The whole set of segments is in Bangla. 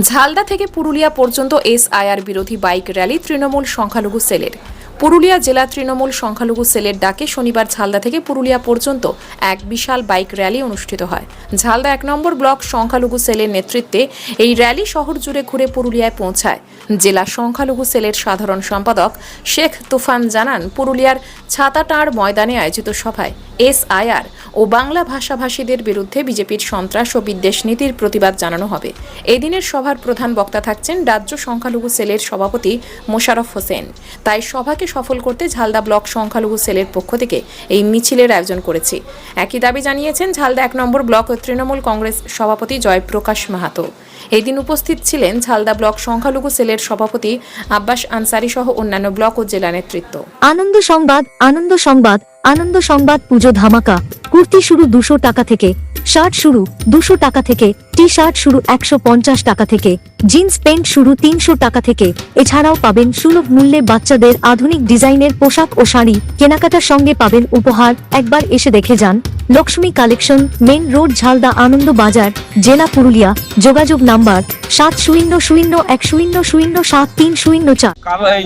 ঝালদা থেকে পুরুলিয়া পর্যন্ত এসআইআর বিরোধী বাইক র্যালি তৃণমূল সংখ্যালঘু সেলের। পুরুলিয়া জেলা তৃণমূল সংখ্যালঘু সেলের ডাকে শনিবার ঝালদা থেকে পুরুলিয়া পর্যন্ত এক বিশাল বাইক র্যালি অনুষ্ঠিত হয়। ঝালদা এক নম্বর ব্লক সংখ্যালঘু সেলের নেতৃত্বে এই র্যালি শহর জুড়ে ঘুরে পুরুলিয়ায় পৌঁছায়। জেলা সংখ্যালঘু সেলের সাধারণ সম্পাদক শেখ তুফান জানান, পুরুলিয়ার ছাতাটাঁড় ময়দানে আয়োজিত সভায় এসআইআর ও বাংলা ভাষাভাষীদের বিরুদ্ধে বিজেপির সন্ত্রাস ও বিদ্বেষ নীতির প্রতিবাদ জানানো হবে। এদিনের সভার প্রধান বক্তা থাকছেন রাজ্য সংখ্যালঘু সেলের সভাপতি মোশারফ হোসেন। তাই সভাকে সফল করতে ঝালদা ব্লক সংখ্যালঘু সেলের পক্ষ থেকে এই মিছিলের আয়োজন করেছি। একই দাবি জানিয়েছেন ঝালদা এক নম্বর ব্লক ও তৃণমূল কংগ্রেস সভাপতি জয়প্রকাশ মাহাতো। এদিন উপস্থিত ছিলেন ঝালদা ব্লক সংখ্যালঘু সেলের সভাপতি আব্বাস আনসারি সহ অন্যান্য ব্লক ও জেলা নেতৃত্ব। আনন্দ সংবাদ আনন্দ সংবাদ আনন্দ সংবাদ পুজো ধামাকা। কুর্তি শুরু দুশো টাকা থেকে, শার্ট শুরু দুশো টাকা থেকে টি শার্ট শুরু একশো পঞ্চাশ টাকা থেকে, জিন্স প্যান্ট শুরু তিনশো টাকা থেকে। এছাড়াও পাবেন সুলভ মূল্যে বাচ্চাদের আধুনিক ডিজাইনের পোশাক ও শাড়ি। কেনাকাটার সঙ্গে পাবেন উপহার। একবার এসে দেখে যান। Lakshmi collection main road Jhalda Anand Bazar জেলা পুরুলিয়া যোগাযোগ নাম্বার সাত শূন্য শূন্য এক শূন্য শূন্য সাত তিন শূন্য চার। কালো এই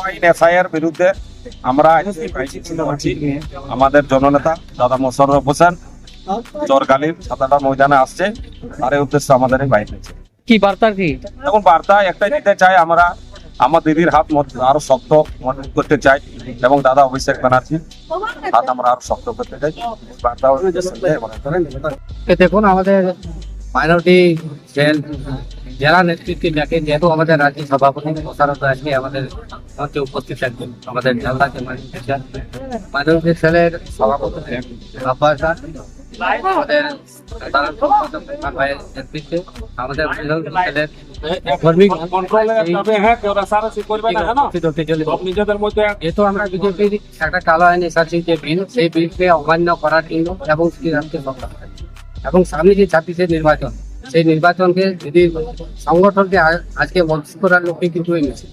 আইন এফআইআর বিরুদ্ধে আমরা আমাদের জননেতা দাদা মোশাররফ হোসেন চরকালীর সাতাটা ময়দানে আসছে তার উদ্দেশ্যে আমাদের হয়েছে কি বার্তা কি? এখন বার্তা একটাই দিতে চাই আমরা আমার দিদির হাত আরও শক্ত করতে চাই এবং দাদা অভিষেক ব্যানার্জি, হাত আমরা আরও শক্ত করতে চাই। দেখুন, আমাদের মাইনরিটি জেল, জেলা নেতৃত্বে দেখে যেহেতু আমাদের রাজ্য সভাপতি মোশারফ আজকে আমাদের উপস্থিত থাকবেন। আমাদের জেলা যে মাইনরিটি সেল মাইনরিটি সেলের সভাপতি আমাদের সাধারণ সম্পাদক ইরফান ভাইয়ের নেতৃত্বে আমাদের সেলের কর্মী উপস্থিত হতে চলেছে। নিজেদের মধ্যে যেহেতু আমরা বিজেপির একটা কালো আইন এসেছি যে বিল সেই বিলকে অমান্য করার জন্য এবং সামনে যে ছাব্বিশের নির্বাচন সেই নির্বাচনকে যদি সংগঠনকে আজকে মজবুত করার লক্ষ্যে কিন্তু মিছিল